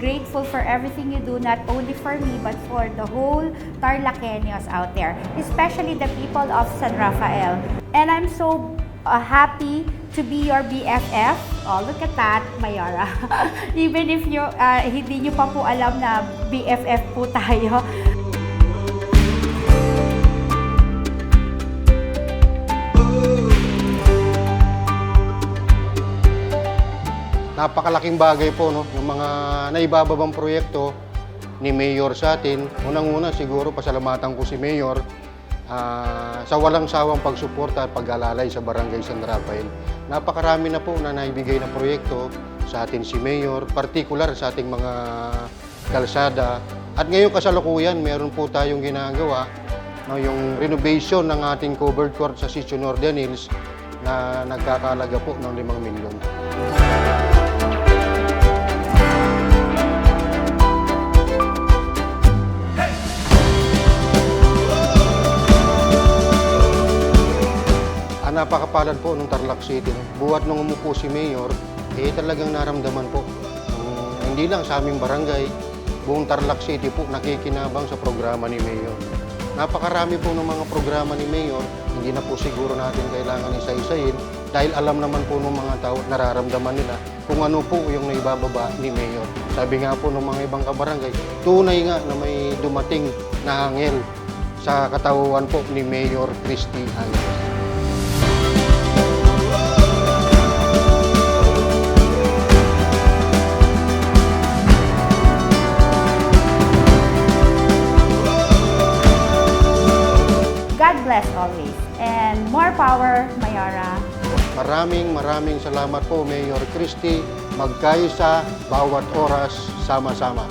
for everything you do, not only for me, but for the whole Tarlakeños out there, especially the people of San Rafael. And I'm so uh, happy to be your BFF. Oh, look at that, Mayara. Even if you, uh, hindi nyo pa po alam na BFF po tayo. Napakalaking bagay po, no? Yung mga naibababang proyekto ni Mayor sa atin. Unang-una siguro pasalamatan ko si Mayor ah, sa walang sawang pagsuporta at pag-alalay sa Barangay San Rafael. Napakarami na po na naibigay na proyekto sa atin si Mayor, partikular sa ating mga kalsada. At ngayon kasalukuyan, meron po tayong ginagawa no, yung renovation ng ating covered court sa Sitio Northern Hills na nagkakalaga po ng 5 milyon. Napakapalad po nung Tarlac City. no? Buhat nung umupo si Mayor, eh talagang naramdaman po. Nung- hindi lang sa aming barangay, buong Tarlac City po nakikinabang sa programa ni Mayor. Napakarami po ng mga programa ni Mayor, hindi na po siguro natin kailangan isa-isahin dahil alam naman po ng mga tao, nararamdaman nila kung ano po yung naibababa ni Mayor. Sabi nga po ng mga ibang kabarangay, tunay nga na may dumating na hangel sa katauhan po ni Mayor Christy Angeles. Bless always. And more power, Mayara. Maraming maraming salamat po Mayor Christy. Magkaisa bawat oras sama-sama.